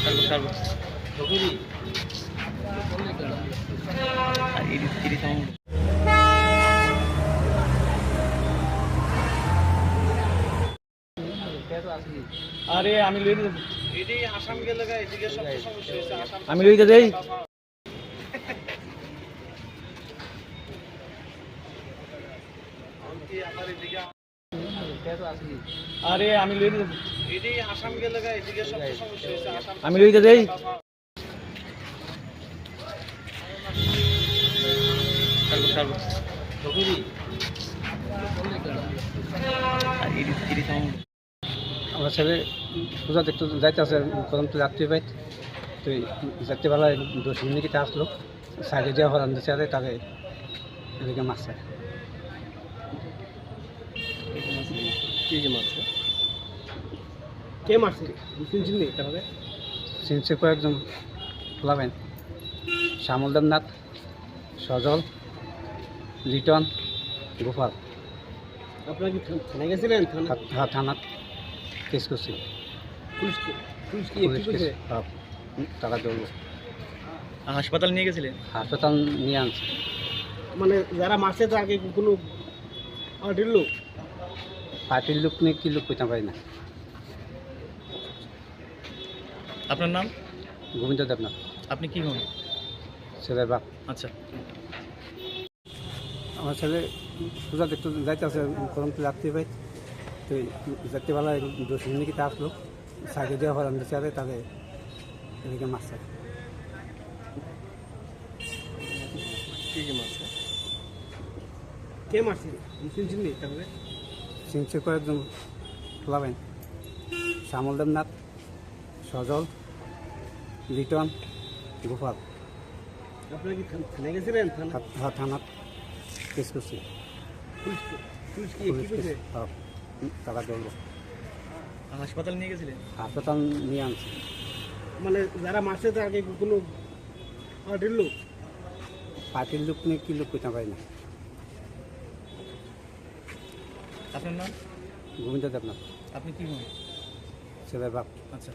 ছাড়বো ছাড়বো আর আরে আমি লই আসাম গেলে এদিকে সব সমস্যা হয়েছে আসাম আমি লই দেই কি আরে আমি লই আসাম গেলে এদিকে সব সমস্যা আসাম আমি লই দেই ছাড়বো আমার ছেলে পূজা দেখতে যাইতেছে প্রথম তো যাত্রী পাই তো যাত্রীবেলায় দশ মিনিটে আসলো। সাইডে দেওয়া হলাম দিচ্ছে আরে তাকে এদিকে মারছে। কি কি মারছে? কে মারছে? শুনছেন নি তাহলে চিনছে কয়েকজন খোলাবেন শ্যামল দেবনাথ সজল লিটন গোপাল। আপনারা কি থানায় গেছিলেন? থানা থা- থা- থানাত কেস করছি। পুলিশ কি- কি পুলিশ কি কেস কইছে হ্যাঁ, হাসপাতাল নিয়ে গেছিলেন? হাসপাতাল নিয়ে আনছে। মানে যারা মারছে তো আগে কোনো পার্টির লোক? পার্টির লোক নিয়ে কি লোক কইতে পারি না। আপনার নাম? গোবিন্দ দেবনাথ। আপনি কি হন ছেলের বাপ। আচ্ছা। আমার ছেলে পূজা দেখতে যাইতেছে প্রথম তো যাত্রী পাই তো দশ মিনিটে আসলো সাইডে দেওয়া হলাম দিচ্ছে আরে তাকে এদিকে মারছে কি কি মারছে কে মারছে? শুনছেন নি তাহলে? চিনছে কয়েকজন খোলাবেন শ্যামল দেবনাথ সজল লিটন গোপাল। আপনারা কি থা- থানায় গেছিলেন? থানা থানাত কেস করছি। পুলিশ কি- পুলিশ কি কি কইছে হ্যাঁ, তারা ধরলো হাসপাতাল নিয়ে গেছিলেন হাসপাতাল নিয়ে আনছি। মানে যারা মারছে আগে কোনো পার্টির লোক? পার্টির লোক নিয়ে কি লোক কইতে পাই না। আপনার নাম? গোবিন্দ দেবনাথ। আপনি কি হন? ছেলের বাপ। আচ্ছা।